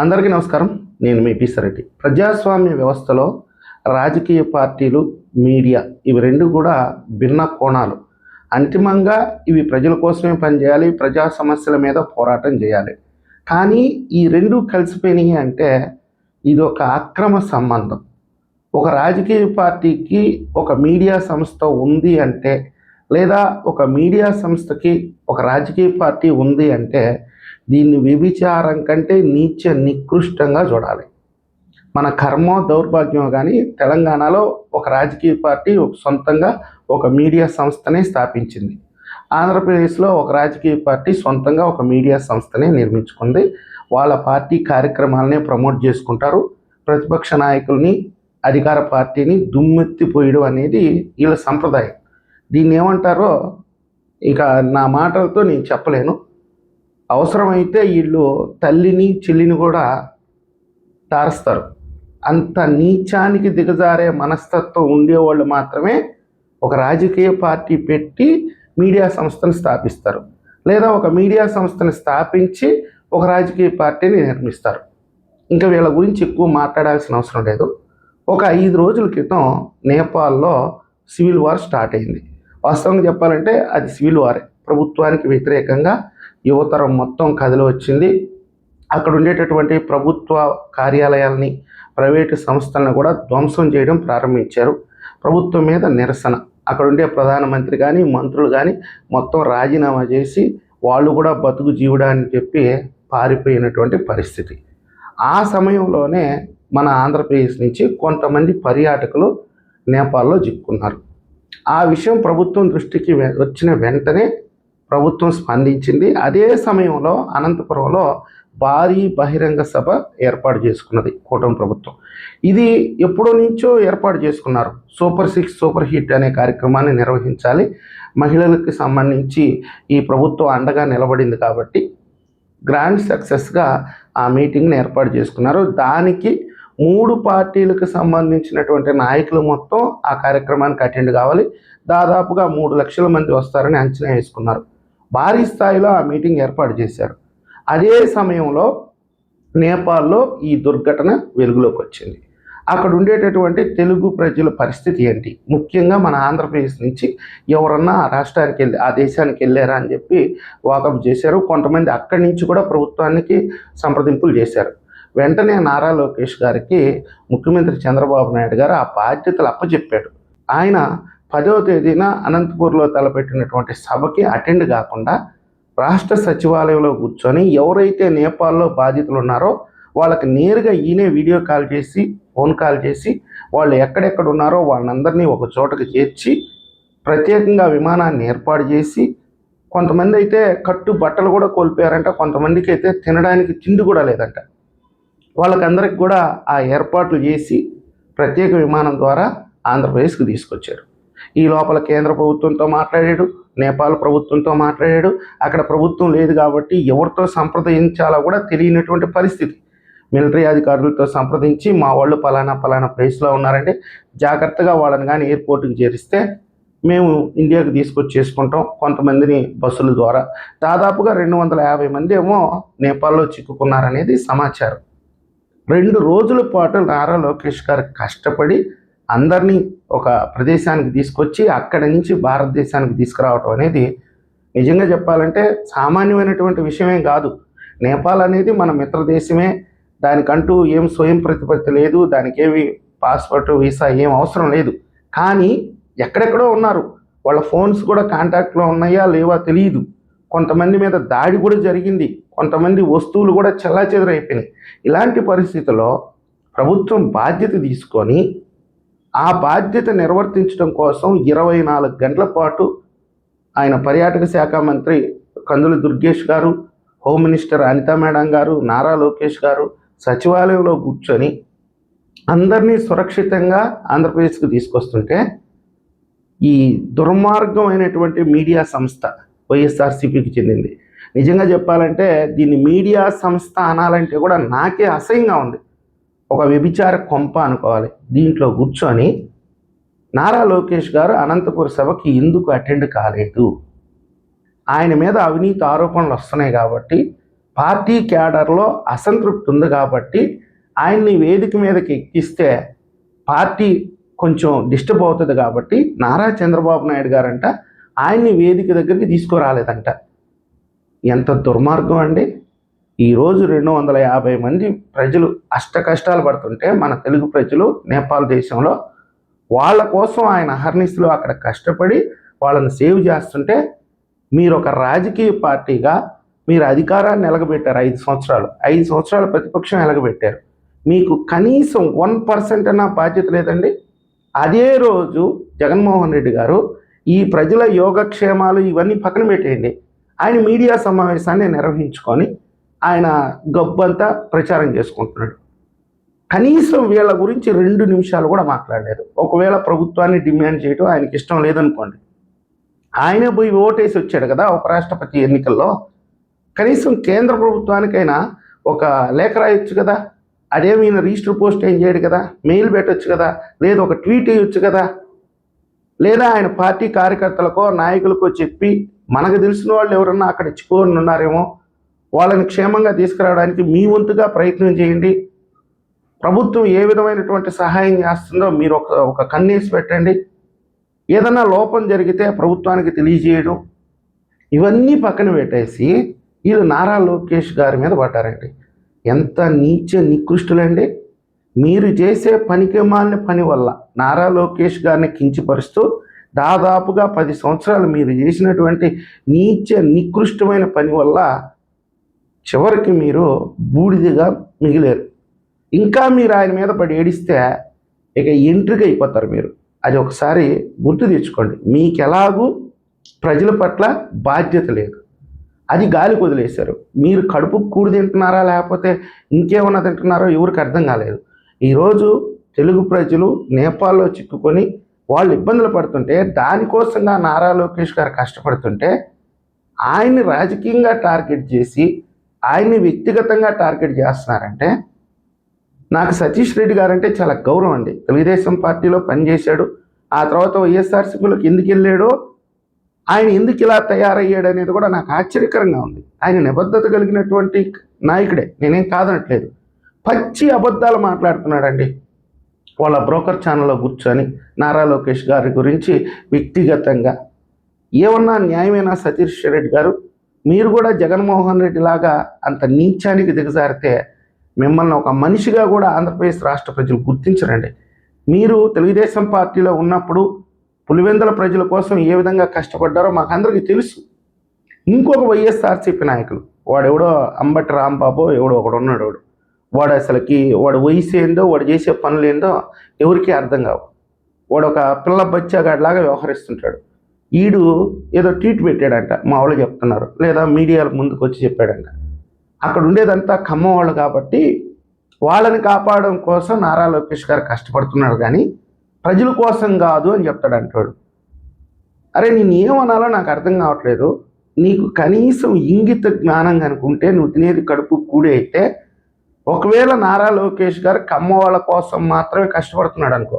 అందరికీ నమస్కారం. నేను మీ పిసరెడ్డి ప్రజాస్వామ్య వ్యవస్థలో రాజకీయ పార్టీలు మీడియా ఇవి రెండు కూడా భిన్న కోణాలు. అంతిమంగా ఇవి ప్రజల కోసమే పనిచేయాలి ప్రజా సమస్యల మీద పోరాటం చేయాలి. కానీ ఈ రెండు కలిసిపోయినాయి అంటే ఇది ఒక అక్రమ సంబంధం. ఒక రాజకీయ పార్టీకి ఒక మీడియా సంస్థ ఉంది అంటే లేదా ఒక మీడియా సంస్థకి ఒక రాజకీయ పార్టీ ఉంది అంటే దీన్ని వ్యభిచారం కంటే నీచ నికృష్టంగా చూడాలి. మన కర్మ దౌర్భాగ్యం కానీ తెలంగాణలో ఒక రాజకీయ పార్టీ సొంతంగా ఒక మీడియా సంస్థనే స్థాపించింది. ఆంధ్రప్రదేశ్లో ఒక రాజకీయ పార్టీ సొంతంగా ఒక మీడియా సంస్థనే నిర్మించుకుంది. వాళ్ళ పార్టీ కార్యక్రమాలనే ప్రమోట్ చేసుకుంటారు. ప్రతిపక్ష నాయకుల్ని అధికార పార్టీని దుమ్మెత్తిపోయడం అనేది వీళ్ళ సంప్రదాయం. దీన్ని ఏమంటారో ఇక నా మాటలతో నేను చెప్పలేను. అవసరమైతే వీళ్ళు తల్లిని చెల్లిని కూడా తారుస్తారు. అంత నీచానికి దిగజారే మనస్తత్వం ఉండేవాళ్ళు మాత్రమే ఒక రాజకీయ పార్టీ పెట్టి మీడియా సంస్థను స్థాపిస్తారు. లేదా ఒక మీడియా సంస్థను స్థాపించి ఒక రాజకీయ పార్టీని నిర్మిస్తారు. ఇంకా వీళ్ళ గురించి ఎక్కువ మాట్లాడాల్సిన అవసరం లేదు. ఒక ఐదు రోజుల క్రితం నేపాల్లో సివిల్ వార్ స్టార్ట్ అయింది. వాస్తవంగా చెప్పాలంటే అది సివిల్ వారే. ప్రభుత్వానికి వ్యతిరేకంగా యువతరం మొత్తం కదిలి వచ్చింది. అక్కడ ఉండేటటువంటి ప్రభుత్వ కార్యాలయాల్ని ప్రైవేటు సంస్థలను కూడా ధ్వంసం చేయడం ప్రారంభించారు. ప్రభుత్వం మీద నిరసన. అక్కడ ఉండే ప్రధానమంత్రి కానీ మంత్రులు కానీ మొత్తం రాజీనామా చేసి వాళ్ళు కూడా బతుకు జీవుడా అని చెప్పి పారిపోయినటువంటి పరిస్థితి. ఆ సమయంలోనే మన ఆంధ్రప్రదేశ్ నుంచి కొంతమంది పర్యాటకులు నేపాల్లో చిక్కున్నారు. ఆ విషయం ప్రభుత్వం దృష్టికి వె- వచ్చిన వెంటనే ప్రభుత్వం స్పందించింది. అదే సమయంలో అనంతపురంలో భారీ బహిరంగ సభ ఏర్పాటు చేసుకున్నది కూటమి ప్రభుత్వం. ఇది ఎప్పుడో నుంచో ఏర్పాటు చేసుకున్నారు. సూపర్ సిక్స్ సూపర్ హిట్ అనే కార్యక్రమాన్ని నిర్వహించాలి. మహిళలకు సంబంధించి ఈ ప్రభుత్వం అండగా నిలబడింది కాబట్టి గ్రాండ్ సక్సెస్గా ఆ మీటింగ్ని ఏర్పాటు చేసుకున్నారు. దానికి మూడు పార్టీలకు సంబంధించినటువంటి నాయకులు మొత్తం ఆ కార్యక్రమానికి అటెండ్ కావాలి. దాదాపుగా మూడు లక్షల మంది వస్తారని అంచనా వేసుకున్నారు. భారీ స్థాయిలో ఆ మీటింగ్ ఏర్పాటు చేశారు. అదే సమయంలో నేపాల్లో ఈ దుర్ఘటన వెలుగులోకి వచ్చింది అక్కడ ఉండేటటువంటి తెలుగు ప్రజల పరిస్థితి ఏంటి? ముఖ్యంగా మన ఆంధ్రప్రదేశ్ నుంచి ఎవరన్నా ఆ రాష్ట్రానికి వెళ్ళి ఆ దేశానికి వెళ్ళారా అని చెప్పి వాకప్ చేశారు. కొంతమంది అక్కడి నుంచి కూడా ప్రభుత్వానికి సంప్రదింపులు చేశారు. వెంటనే నారా లోకేష్ గారికి ముఖ్యమంత్రి చంద్రబాబు నాయుడు గారు ఆ బాధ్యతలు అప్పచెప్పాడు ఆయన పదవ తేదీన అనంతపూర్లో తలపెట్టినటువంటి సభకి అటెండ్ కాకుండా రాష్ట్ర సచివాలయంలో కూర్చొని ఎవరైతే నేపాల్లో బాధితులు ఉన్నారో వాళ్ళకి నేరుగా ఈయనే వీడియో కాల్ చేసి ఫోన్ కాల్ చేసి వాళ్ళు ఎక్కడెక్కడ ఉన్నారో వాళ్ళందరినీ ఒక చోటకి చేర్చి ప్రత్యేకంగా విమానాన్ని ఏర్పాటు చేసి కొంతమంది అయితే కట్టు బట్టలు కూడా కోల్పోయారంట కొంతమందికి అయితే తినడానికి తిండి కూడా లేదంట. వాళ్ళకందరికి కూడా ఆ ఏర్పాట్లు చేసి ప్రత్యేక విమానం ద్వారా ఆంధ్రప్రదేశ్కి తీసుకొచ్చారు. ఈ లోపల కేంద్ర ప్రభుత్వంతో మాట్లాడాడు నేపాల్ ప్రభుత్వంతో మాట్లాడాడు. అక్కడ ప్రభుత్వం లేదు కాబట్టి ఎవరితో సంప్రదించాలో కూడా తెలియనటువంటి పరిస్థితి. మిలిటరీ అధికారులతో సంప్రదించి మా వాళ్ళు పలానా పలానా ప్లేస్లో ఉన్నారంటే జాగ్రత్తగా వాళ్ళని కానీ ఎయిర్పోర్ట్కి చేరిస్తే మేము ఇండియాకి తీసుకొచ్చి చేసుకుంటాం. కొంతమందిని బస్సుల ద్వారా. దాదాపుగా రెండు వందల యాభై మంది ఏమో నేపాల్లో చిక్కుకున్నారనేది సమాచారం. రెండు రోజుల పాటు నారా లోకేష్ గారు కష్టపడి అందరినీ ఒక ప్రదేశానికి తీసుకొచ్చి అక్కడి నుంచి భారతదేశానికి తీసుకురావటం అనేది నిజంగా చెప్పాలంటే సామాన్యమైనటువంటి విషయమేం కాదు. నేపాల్ అనేది మన మిత్ర దేశమే దానికంటూ ఏం స్వయం ప్రతిపత్తి లేదు. దానికి ఏమి పాస్పోర్ట్ వీసా ఏం అవసరం లేదు. కానీ ఎక్కడెక్కడో ఉన్నారు. వాళ్ళ ఫోన్స్ కూడా కాంటాక్ట్లో ఉన్నాయా లేవా తెలియదు కొంతమంది మీద దాడి కూడా జరిగింది. కొంతమంది వస్తువులు కూడా చెల్లాచెదరైపోయినాయి. ఇలాంటి పరిస్థితుల్లో ప్రభుత్వం బాధ్యత తీసుకొని ఆ బాధ్యత నిర్వర్తించడం కోసం ఇరవై నాలుగు గంటల పాటు ఆయన పర్యాటక శాఖ మంత్రి కందుల దుర్గేష్ గారు హోమ్ మినిస్టర్ అనితా మేడం గారు నారా లోకేష్ గారు సచివాలయంలో కూర్చొని అందరినీ సురక్షితంగా ఆంధ్రప్రదేశ్కి తీసుకొస్తుంటే ఈ దుర్మార్గమైనటువంటి మీడియా సంస్థ వైఎస్ఆర్సీపీకి చెందింది. నిజంగా చెప్పాలంటే దీన్ని మీడియా సంస్థ అనాలంటే కూడా నాకే అసహ్యంగా ఉంది. ఒక వ్యభిచార కొంప అనుకోవాలి. దీంట్లో కూర్చొని నారా లోకేష్ గారు అనంతపుర సభకి ఎందుకు అటెండ్ కాలేదు? ఆయన మీద అవినీతి ఆరోపణలు వస్తున్నాయి కాబట్టి పార్టీ క్యాడర్లో అసంతృప్తి ఉంది కాబట్టి ఆయన్ని వేదిక మీదకి ఎక్కిస్తే పార్టీ కొంచెం డిస్టర్బ్ అవుతుంది కాబట్టి నారా చంద్రబాబు నాయుడు గారంట ఆయన్ని వేదిక దగ్గరికి తీసుకురాలేదంట. ఎంత దుర్మార్గం అండి. ఈరోజు రెండు వందల యాభై మంది ప్రజలు అష్ట కష్టాలు పడుతుంటే మన తెలుగు ప్రజలు నేపాల్ దేశంలో వాళ్ళ కోసం ఆయన అహర్నిశలు అక్కడ కష్టపడి వాళ్ళని సేవ్ చేస్తుంటే మీరు ఒక రాజకీయ పార్టీగా మీరు అధికారాన్ని ఎలగబెట్టారు ఐదు సంవత్సరాలు. ఐదు సంవత్సరాల ప్రతిపక్షం ఎలగబెట్టారు. మీకు కనీసం వన్ పర్సెంట్ అన్న బాధ్యత లేదండి. అదే రోజు జగన్మోహన్ రెడ్డి గారు ఈ ప్రజల యోగక్షేమాలు ఇవన్నీ పక్కన పెట్టేయండి. ఆయన మీడియా సమావేశాన్ని నిర్వహించుకొని ఆయన గబ్బంతా ప్రచారం చేసుకుంటున్నాడు. కనీసం వీళ్ళ గురించి రెండు నిమిషాలు కూడా మాట్లాడలేదు. ఒకవేళ ప్రభుత్వాన్ని డిమాండ్ చేయడం ఆయనకి ఇష్టం లేదనుకోండి. ఆయనే పోయి ఓటేసి వచ్చాడు కదా ఉపరాష్ట్రపతి ఎన్నికల్లో. కనీసం కేంద్ర ప్రభుత్వానికైనా ఒక లేఖ రాయొచ్చు కదా. అదేమి ఈయన రిజిస్టర్ పోస్ట్ ఏం చేయడు కదా. మెయిల్ పెట్టొచ్చు కదా. లేదా ఒక ట్వీట్ వేయొచ్చు కదా. లేదా ఆయన పార్టీ కార్యకర్తలకో నాయకులకో చెప్పి మనకు తెలిసిన వాళ్ళు ఎవరన్నా అక్కడ ఇచ్చిపోని ఉన్నారేమో వాళ్ళని క్షేమంగా తీసుకురావడానికి మీ వంతుగా ప్రయత్నం చేయండి. ప్రభుత్వం ఏ విధమైనటువంటి సహాయం చేస్తుందో మీరు ఒక ఒక కన్నేసి పెట్టండి. ఏదన్నా లోపం జరిగితే ప్రభుత్వానికి తెలియజేయడం. ఇవన్నీ పక్కన పెట్టేసి వీళ్ళు నారా లోకేష్ గారి మీద పడ్డారండి. ఎంత నీచ నికృష్టులండి. మీరు చేసే పనికిమాలిన పని వల్ల నారా లోకేష్ గారిని కించపరుస్తూ దాదాపుగా పది సంవత్సరాలు మీరు చేసినటువంటి నీచ నికృష్టమైన పని వల్ల చివరికి మీరు బూడిదిగా మిగిలేరు. ఇంకా మీరు ఆయన మీద పడి ఏడిస్తే ఇక ఎంట్రీకి అయిపోతారు మీరు. అది ఒకసారి గుర్తు తెచ్చుకోండి. మీకు ఎలాగూ ప్రజల పట్ల బాధ్యత లేదు. అది గాలి వదిలేశారు మీరు కడుపు కూడి తింటున్నారా లేకపోతే ఇంకేమన్నా తింటున్నారో ఎవరికి అర్థం కాలేదు. ఈరోజు తెలుగు ప్రజలు నేపాల్లో చిక్కుకొని వాళ్ళు ఇబ్బందులు పడుతుంటే దానికోసంగా నారా లోకేష్ గారు కష్టపడుతుంటే ఆయన్ని రాజకీయంగా టార్గెట్ చేసి ఆయన్ని వ్యక్తిగతంగా టార్గెట్ చేస్తున్నారంటే నాకు సతీష్ రెడ్డి గారంటే చాలా గౌరవం అండి. తెలుగుదేశం పార్టీలో పనిచేశాడు. ఆ తర్వాత వైఎస్ఆర్సీపీలోకి ఎందుకు వెళ్ళాడో ఆయన ఎందుకు ఇలా తయారయ్యాడు అనేది కూడా నాకు ఆశ్చర్యకరంగా ఉంది. ఆయన నిబద్ధత కలిగినటువంటి నాయకుడే. నేనేం కాదనట్లేదు. పచ్చి అబద్ధాలు మాట్లాడుతున్నాడండి. వాళ్ళ బ్రోకర్ ఛానల్లో కూర్చొని నారా లోకేష్ గారి గురించి వ్యక్తిగతంగా ఏమన్నా న్యాయమైనా సతీష్ రెడ్డి గారు? మీరు కూడా జగన్మోహన్ రెడ్డి లాగా అంత నీచానికి దిగజారితే మిమ్మల్ని ఒక మనిషిగా కూడా ఆంధ్రప్రదేశ్ రాష్ట్ర ప్రజలు గుర్తించరండి. మీరు తెలుగుదేశం పార్టీలో ఉన్నప్పుడు పులివెందుల ప్రజల కోసం ఏ విధంగా కష్టపడ్డారో మాకు అందరికీ తెలుసు. ఇంకొక వైఎస్ఆర్సీపీ నాయకులు వాడెవడో అంబటి రాంబాబు ఎవడో ఒకడు ఉన్నాడు వాడు. వాడు అసలుకి వాడు వయసు ఏందో వాడు చేసే పనులు ఏందో ఎవరికీ అర్థం కావు. వాడు ఒక పిల్ల బచ్చాగాడిలాగా వ్యవహరిస్తుంటాడు. ఈడు ఏదో ట్వీట్ పెట్టాడంట మా వాళ్ళు చెప్తున్నారు లేదా మీడియాల ముందుకు వచ్చి చెప్పాడంట. అక్కడ ఉండేదంతా ఖమ్మ వాళ్ళు కాబట్టి వాళ్ళని కాపాడడం కోసం నారా లోకేష్ గారు కష్టపడుతున్నాడు కానీ ప్రజల కోసం కాదు అని చెప్తాడు అంటాడు అరే నేను ఏమనాలో నాకు అర్థం కావట్లేదు. నీకు కనీసం ఇంగిత జ్ఞానం కనుకుంటే నువ్వు తినేది కడుపు కూడి అయితే ఒకవేళ నారా లోకేష్ గారు కమ్మ వాళ్ళ కోసం మాత్రమే కష్టపడుతున్నాడు అనుకో.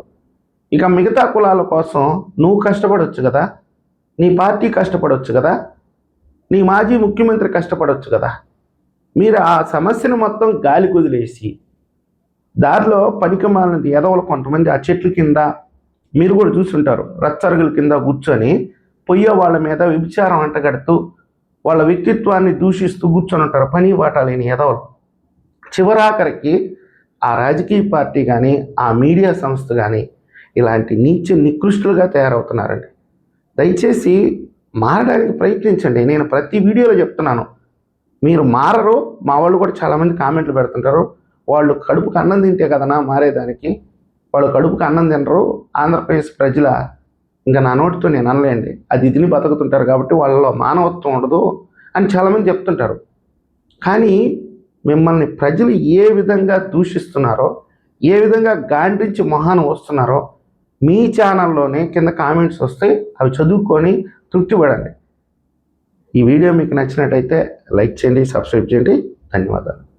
ఇక మిగతా కులాల కోసం నువ్వు కష్టపడవచ్చు కదా. నీ పార్టీ కష్టపడవచ్చు కదా? నీ మాజీ ముఖ్యమంత్రి కష్టపడవచ్చు కదా? మీరు ఆ సమస్యను మొత్తం గాలి కుదిలేసి దారిలో పనికిమాలని ఎదవలు కొంతమంది ఆ చెట్ల కింద మీరు కూడా చూసుంటారు రచ్చరుగుల కింద కూర్చొని పొయ్యే వాళ్ళ మీద విభిచారం అంటగడుతూ వాళ్ళ వ్యక్తిత్వాన్ని దూషిస్తూ కూర్చొని ఉంటారు. పని బాట లేని ఎదవలు చివరాఖరికి ఆ రాజకీయ పార్టీ కానీ ఆ మీడియా సంస్థ కానీ ఇలాంటి నీచ నికృష్టులుగా తయారవుతున్నారండి. దయచేసి మారడానికి ప్రయత్నించండి. నేను ప్రతి వీడియోలో చెప్తున్నాను. మీరు మారరు. మా వాళ్ళు కూడా చాలామంది కామెంట్లు పెడుతుంటారు. వాళ్ళు కడుపుకి అన్నం తింటే కదనా మారేదానికి? వాళ్ళు కడుపుకి అన్నం తినరు. ఆంధ్రప్రదేశ్ ప్రజల ఇంకా నా నోటితో నేను అనలేండి. అది ఇదిని బతుకుతుంటారు కాబట్టి వాళ్ళలో మానవత్వం ఉండదు అని చాలామంది చెప్తుంటారు. కానీ మిమ్మల్ని ప్రజలు ఏ విధంగా దూషిస్తున్నారో ఏ విధంగా గాండ్రించి మొహాను వస్తున్నారో మీ ఛానల్లోనే కింద కామెంట్స్ వస్తే అవి చదువుకొని తృప్తి పడండి ఈ వీడియో మీకు నచ్చినట్టయితే లైక్ చేయండి సబ్స్క్రైబ్ చేయండి. ధన్యవాదాలు.